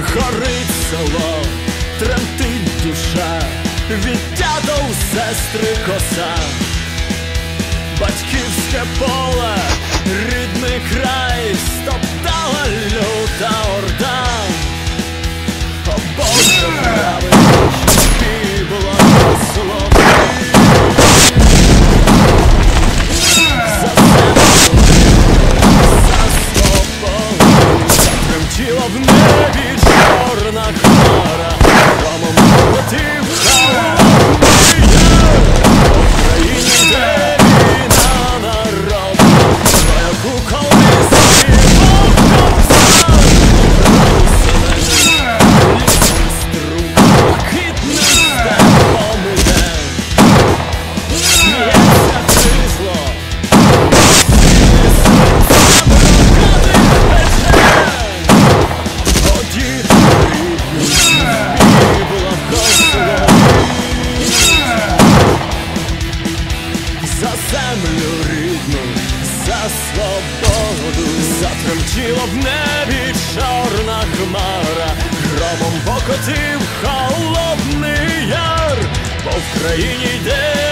горить село, тремтить душа, від дядов сестри коса, батьківське поле, рідний край, стоптала люта орда. О небі чорна хмара, за свободу, затремтіла в небі чорна хмара, громом покотив холодний яр, по Україні йде